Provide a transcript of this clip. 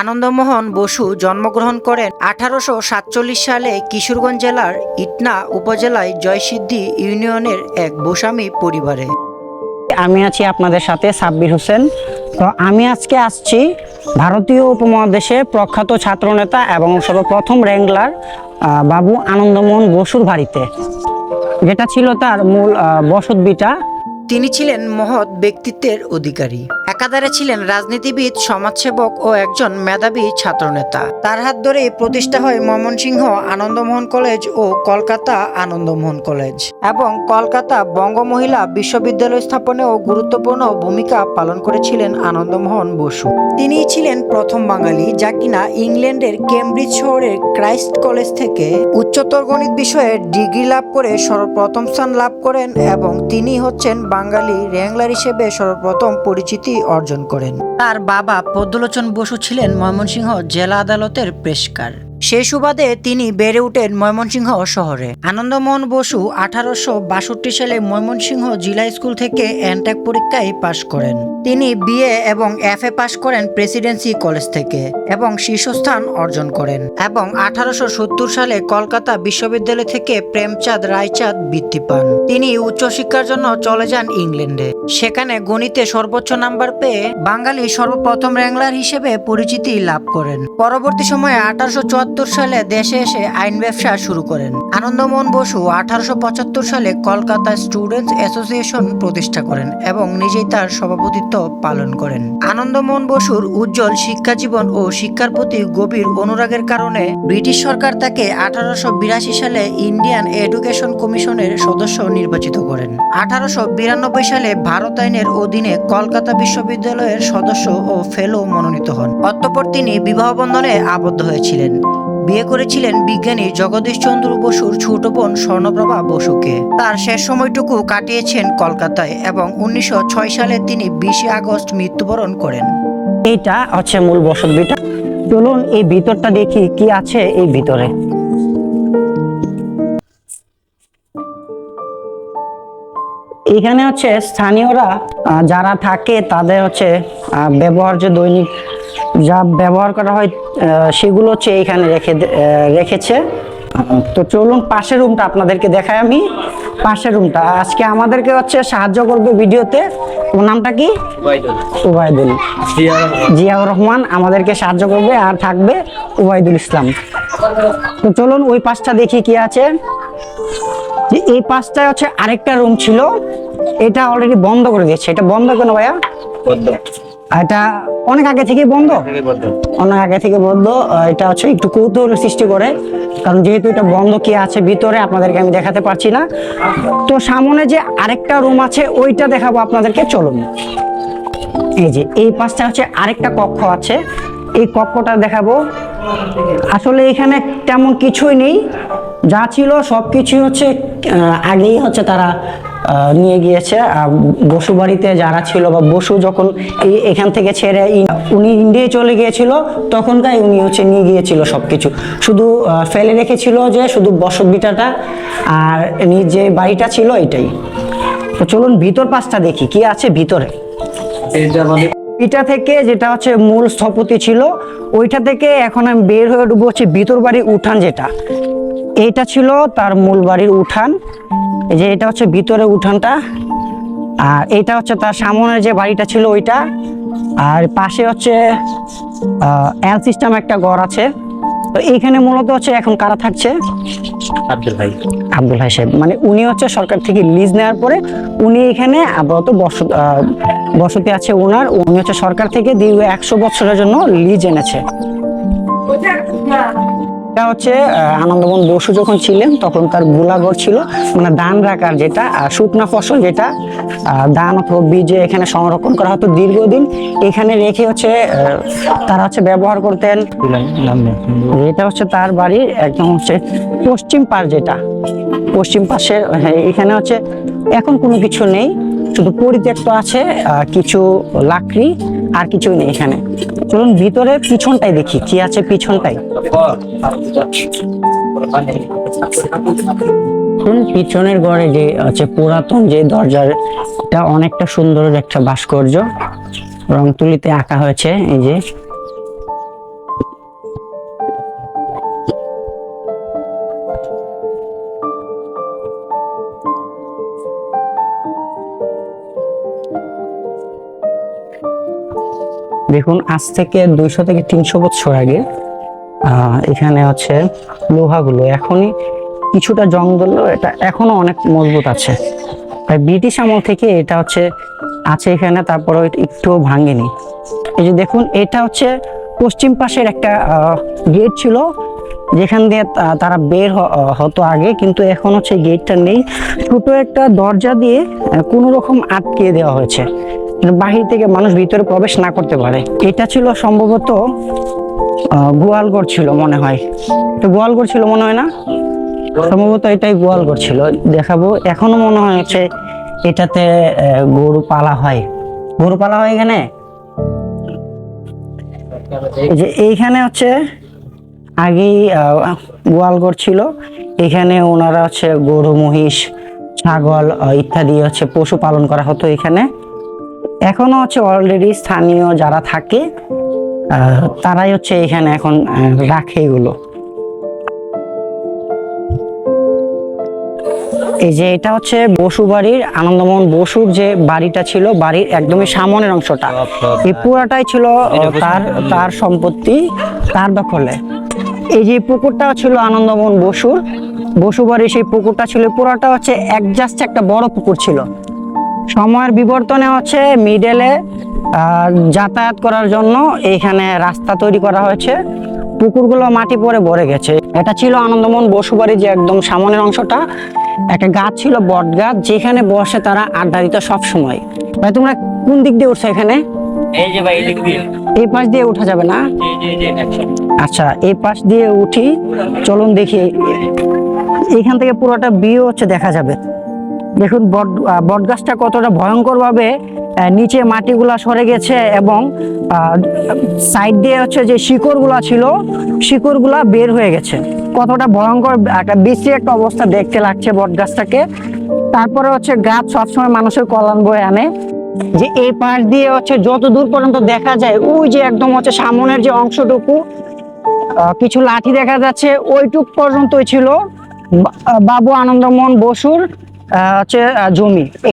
আনন্দমোহন বসু জন্মগ্রহণ করেন আঠারোশো সাতচল্লিশ সালে কিশোরগঞ্জ জেলার ইটনা উপজেলায় জয়সিদ্ধি ইউনিয়নের এক গোস্বামী পরিবারে। আমি আছি আপনাদের সাথে সাব্বির হোসেন। তো আমি আজকে আসছি ভারতীয় উপমহাদেশে প্রখ্যাত ছাত্রনেতা এবং সর্বপ্রথম র্যাঙ্গলার বাবু আনন্দমোহন বসুর বাড়িতে। যেটা ছিল তার মূল আহ, বসতভিটা তিনি ছিলেন মহৎ ব্যক্তিত্বের অধিকারী। একাধারে ছিলেন রাজনীতিবিদ, সমাজসেবক ও একজন মেধাবী ছাত্রনেতা। তার হাত ধরে প্রতিষ্ঠা হয় ময়মনসিংহ আনন্দমোহন কলেজ ও কলকাতা আনন্দমোহন কলেজ এবং কলকাতা বঙ্গ মহিলা বিশ্ববিদ্যালয় স্থাপনেও গুরুত্বপূর্ণ ভূমিকা পালন করেছিলেন আনন্দমোহন বসু। তিনি ছিলেন প্রথম বাঙালি, যা কিনা ইংল্যান্ডের কেমব্রিজ শহরের ক্রাইস্ট কলেজ থেকে উচ্চতর গণিত বিষয়ে ডিগ্রি লাভ করে সর্বপ্রথম স্থান লাভ করেন এবং তিনি হচ্ছেন বাঙালি র্যাংলার হিসেবে সর্বপ্রথম পরিচিতি অর্জন করেন। তার বাবা পদ্মলোচন বসু ছিলেন ময়মনসিংহ জেলা আদালতের পেশকার। সেই সুবাদে তিনি বেড়ে উঠেন ময়মনসিংহ শহরে। আনন্দমোহন বসু আঠারোশো বাষট্টি সালে ময়মনসিংহ জিলা স্কুল থেকে এনটেক পরীক্ষায় পাশ করেন। তিনি বিএ এবং এফ এ পাশ করেন প্রেসিডেন্সি কলেজ থেকে এবং শীর্ষস্থান অর্জন করেন এবং আঠারোশো সত্তর সালে কলকাতা বিশ্ববিদ্যালয় থেকে প্রেমচাঁদ রায়চাঁদ বৃত্তি পান। তিনি উচ্চশিক্ষার জন্য চলে যান ইংল্যান্ডে। সেখানে গণিতে সর্বোচ্চ নাম্বার পেয়ে বাঙালি সর্বপ্রথম র্যাংলার হিসেবে পরিচিতি লাভ করেন। পরবর্তী সময়ে আঠারোশো চুয়াত্তর সালে দেশে এসে আইন ব্যবসা শুরু করেন। আনন্দমোহন বসু আঠারোশো পঁচাত্তর সালে কলকাতা স্টুডেন্টস অ্যাসোসিয়েশন প্রতিষ্ঠা করেন এবং নিজেই তার সভাপতিত্ব পালন করেন। আনন্দমোহন বসুর উজ্জ্বল শিক্ষা জীবন ও শিক্ষার প্রতি গভীর অনুরাগের কারণে ব্রিটিশ সরকার তাকে আঠারোশো বিরাশি সালে ইন্ডিয়ান এডুকেশন কমিশনের সদস্য নির্বাচিত করেন। আঠারোশো বিরানব্বই সালে ভারত আইনের অধীনে কলকাতা বিশ্ববিদ্যালয়ের সদস্য ও ফেলো মনোনীত হন। অতঃপর তিনি বিবাহ বন্ধনে আবদ্ধ হয়েছিলেন। বিয়ে করেছিলেন বিজ্ঞানী জগদীশ চন্দ্র বসুর ছোট বোন স্বর্ণপ্রভা বসুকে। তার শেষ সময়টুকু কাটিয়েছেন কলকাতায় এবং উনিশশো সালে তিনি বিশে আগস্ট মৃত্যুবরণ করেন। এইটা হচ্ছে মূল বসতভিটা চলুন এই ভিতরটা দেখি কি আছে এই ভিতরে। এখানে হচ্ছে স্থানীয়রা যারা থাকে তাদের হচ্ছে আহ, ব্যবহার যে দৈনিক যা ব্যবহার করা হয় সেগুলো হচ্ছে এখানে রেখে রেখেছে। তো চলুন পাশের রুমটা আপনাদেরকে দেখাই আমি। পাশের রুমটা আজকে আমাদেরকে হচ্ছে সাহায্য করবে ভিডিওতে। ওর নামটা কি? উবায়দুল জিয়াউর রহমান। আমাদেরকে সাহায্য করবে আর থাকবে উবাইদুল ইসলাম। তো চলুন ওই পাশটা দেখি কি আছে। যে এই পাশটায় হচ্ছে আরেকটা রুম ছিল। এটা অলরেডি বন্ধ করে দিয়েছে। এটা বন্ধ কেন ভাইয়া? এটা অনেক আগে থেকে বন্ধ। অনেক আগে থেকে বন্ধ। এটা হচ্ছে একটু কৌতূহল সৃষ্টি করে। কারণ যেহেতু এটা বন্ধ কি আছে ভিতরে আপনাদেরকে আমি দেখাতে পারছি না। তো সামনে যে আরেকটা রুম আছে ওইটা দেখাবো আপনাদেরকে। চলুন। এই যে এই পাশটা হচ্ছে আরেকটা কক্ষ আছে। এই কক্ষটা দেখাবো। আসলে এখানে তেমন কিছুই নেই। যা ছিল সব কিছুই হচ্ছে আগেই হচ্ছে তারা নিয়ে গিয়েছে। বসু বাড়িতে যারা ছিল বা বসু যখন এই এখান থেকে ছেড়ে উনি ইন্ডিয়ায় চলে গিয়েছিল তখনকার উনি হচ্ছে নিয়ে গিয়েছিল সবকিছু। শুধু আহ, ফেলে রেখেছিল যে শুধু বসত ভিটাটা আর নিজ যে বাড়িটা ছিল এটাই। তো চলুন ভিতর পাশটা দেখি কি আছে ভিতরে? এটা থেকে যেটা হচ্ছে মূল স্থপতি ছিল ওইটা থেকে এখন আমি বের হয়ে ডুবো হচ্ছে ভিতর বাড়ির উঠান যেটা। এইটা ছিল তার মূল বাড়ির উঠান। এই যে এটা হচ্ছে ভিতরে উঠানটা আর এটা হচ্ছে তার সামনের যে বাড়িটা ছিল ওইটা আর পাশে হচ্ছে এল সিস্টেম একটা ঘর আছে। তো এইখানে মূলত হচ্ছে এখন কারা থাকছে? আব্দুল ভাই। আব্দুল হাই সাহেব। মানে উনি হচ্ছে সরকার থেকে লিজ নেওয়ার পরে উনি এখানে আপাতত বসত আহ, বসতি আছে ওনার। উনি হচ্ছে সরকার থেকে দীর্ঘ একশো বছরের জন্য লিজ এনেছে। এটা হচ্ছে আহ, আনন্দমোহন বসু যখন ছিলেন তখন তার গোলাঘর ছিল। মানে ধান রাখার যেটা শুকনা ফসল যেটা ধান অথবা বীজে এখানে সংরক্ষণ করা হতো দীর্ঘদিন। এখানে রেখে হচ্ছে তারা হচ্ছে ব্যবহার করতেন। এটা হচ্ছে তার বাড়ির একদম হচ্ছে পশ্চিম পাশ যেটা। পশ্চিম পাশের হ্যাঁ, এখানে হচ্ছে এখন কোনো কিছু নেই। শুধু পরিত্যক্ত আছে কিছু লাকড়ি আর কিছুই নেই এখানে। চলুন ভিতরে পিছনটাই দেখি, কি আছে পিছনটাই। দেখুন, পিছনের ঘরে যে আছে পুরাতন যে দরজার, এটা অনেকটা সুন্দর একটা ভাস্কর্য। রং তুলিতে আঁকা হয়েছে, এই যে। দেখুন, আজ থেকে দুইশো থেকে তিনশো বছর আগে এখানে হচ্ছে লোহাগুলো এখনই কিছুটা জং ধরলেও এটা এখনও অনেক মজবুত আছে। তাই ব্রিটিশ আমল থেকে এটা হচ্ছে, আছে এখানে তারপরে একটু ভাঙেনি। এই যে দেখুন, এটা হচ্ছে পশ্চিম পাশের একটা গেট ছিল, যেখান দিয়ে তারা বের হতো আগে, কিন্তু এখন হচ্ছে গেটটা নেই। ছোট একটা দরজা দিয়ে কোনো রকম আটকে দেওয়া হয়েছে। বাহির থেকে মানুষ ভিতরে প্রবেশ না করতে পারে। এটা ছিল সম্ভবত গোয়ালঘর ছিল মনে হয়। এটা গোয়ালঘর ছিল মনে হয় না? সম্ভবত এটাই গোয়ালঘর ছিল। দেখাবো, এখনও মনে হয় এটাতে গরু পালা হয়। গরু পালা হয় এখানে? যে এইখানে হচ্ছে আগেই গোয়ালঘর ছিল। এখানে ওনারা হচ্ছে গরু, মহিষ, ছাগল ইত্যাদি হচ্ছে পশু পালন করা হতো এখানে। এখনও হচ্ছে অলরেডি স্থানীয় যারা থাকে তারাই হচ্ছে এখানে এখন রাখে এগুলো। এই যে এটা হচ্ছে বসু বাড়ির আনন্দমোহন বসুর যে বাড়িটা ছিল বাড়ির একদমই সামনের অংশটা। এই পুরাটাই ছিল তার তার সম্পত্তি তার দখলে। এই যে পুকুরটা ছিল আনন্দমোহন বসুর বসু বাড়ির সেই পুকুরটা ছিল পুরাটা হচ্ছে এক জাস্ট একটা বড় পুকুর ছিল। সময়ের বিবর্তনে হচ্ছে মিডলে যাতায়াত করার জন্য এইখানে রাস্তা তৈরি করা হয়েছে। পুকুরগুলো মাটি পরে ভরে গেছে। এটা ছিল আনন্দমোহন বসুবাড়ি যে একদম সামনের অংশটা। একটা গাছ ছিল বট গাছ যেখানে বসে তারা আড্ডা দিত সব সময় ভাই তোমরা কোন দিক দিয়ে উঠছো এখানে? এই যে ভাই এই পাশ দিয়ে উঠা যাবে না। আচ্ছা এই পাশ দিয়ে উঠি। চলুন দেখি। এইখান থেকে পুরোটা ভিউ হচ্ছে দেখা যাবে। দেখুন বট আহ, বট গাছটা কতটা ভয়ঙ্করভাবে নিচে মাটিগুলা সরে গেছে এবং সাইড দিয়ে হচ্ছে যে শিকড়গুলা ছিল শিকড়গুলা বের হয়ে গেছে। কতটা ভয়ঙ্কর একটা বিশ্রী একটা অবস্থা দেখতে লাগছে বট গাছটাকে তারপরে হচ্ছে গাছ সবসময় মানুষের কল্যাণ বয়ে আনে। যে এই পাশ দিয়ে হচ্ছে যত দূর পর্যন্ত দেখা যায় ওই যে একদম হচ্ছে সামনের যে অংশটুকু কিছু লাঠি দেখা যাচ্ছে ওইটুক পর্যন্তই ছিল। বাবু আনন্দমোহন বসুর হচ্ছে জমি।